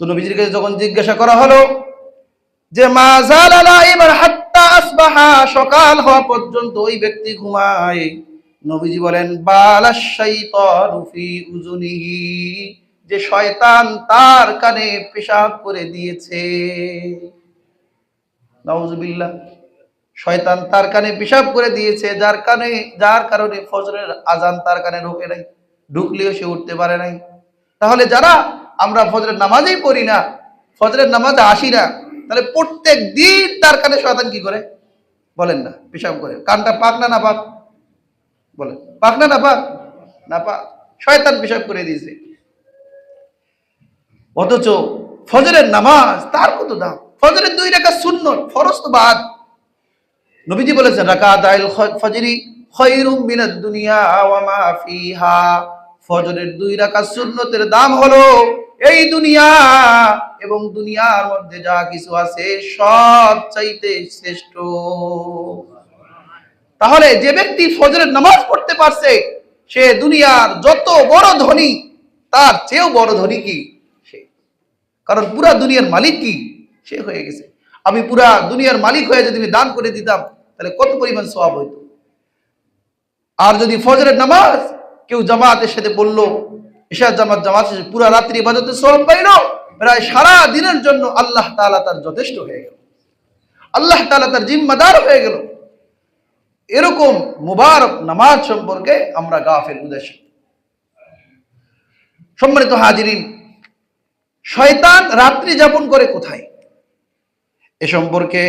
তো নবীজির কাছে যখন জিজ্ঞাসা করা হলো যে সকাল হওয়া পর্যন্ত ওই ব্যক্তি ঘুমায়? নবীজি বলেন যে শয়তান তার কানে পেশাব করে দিয়েছে। শয়তান তার কানে পেশাব করে দিয়েছে, যার কানে, যার কারণে ফজরের আজান তার কানে ঢোকে নাই, ঢুকলেও সে উঠতে পারে নাই। তাহলে যারা আমরা ফজরের নামাজেই পড়ি না, ফজরের নামাজে আসি না। তাহলে প্রত্যেক দিন তার কানে শয়তান কি করে? বলেন না, পেশাব করে। কানটা পাক না না পাক? বলেন, পাক না না পাক? না পাক। শয়তান পেশাব করে দিয়েছে। অথচ ফজরের নামাজ তার কত দাম? ফজরের দুই রাখা শূন্য ফরজ তো বাদ। নবীজি বলেছেন, রাকাত আইল ফজরি খৈরুম মিনাদ দুনিয়া ওয়া ফিহা। ফজরের দুই রাকাত সুন্নতের দাম হলো এই দুনিয়া এবং দুনিয়ার মধ্যে যা কিছু আছে সব চাইতে শ্রেষ্ঠ। তাহলে যে ব্যক্তি ফজরের নামাজ পড়তে পারছে, সে দুনিয়ার যত বড় ধনী, তার চেয়েও বড় ধনী কি? সে। কারণ পুরা দুনিয়ার মালিক কি? সে হয়ে গেছে। আমি পুরা দুনিয়ার মালিক হয়ে যদি আমি দান করে দিতাম, তাহলে কত পরিমাণ সওয়াব হইত। আর যদি ফজরের নামাজ কেউ জামাতের সাথে বলল এশার জামাত জামাত শেষে পুরা রাত্রি ইবাদতের সওয়াব পাইলো। প্রায় সারা দিনের জন্য আল্লাহ তালা তার যথেষ্ট হয়ে গেল। আল্লাহ তালা তার জিম্মাদার হয়ে গেল। এরকম মুবারক নামাজ সম্পর্কে আমরা গাফের উদ্দেশ্য। সম্মানিত হাজিরিন, শয়তান রাত্রি যাপন করে কোথায়? এ সম্পর্কে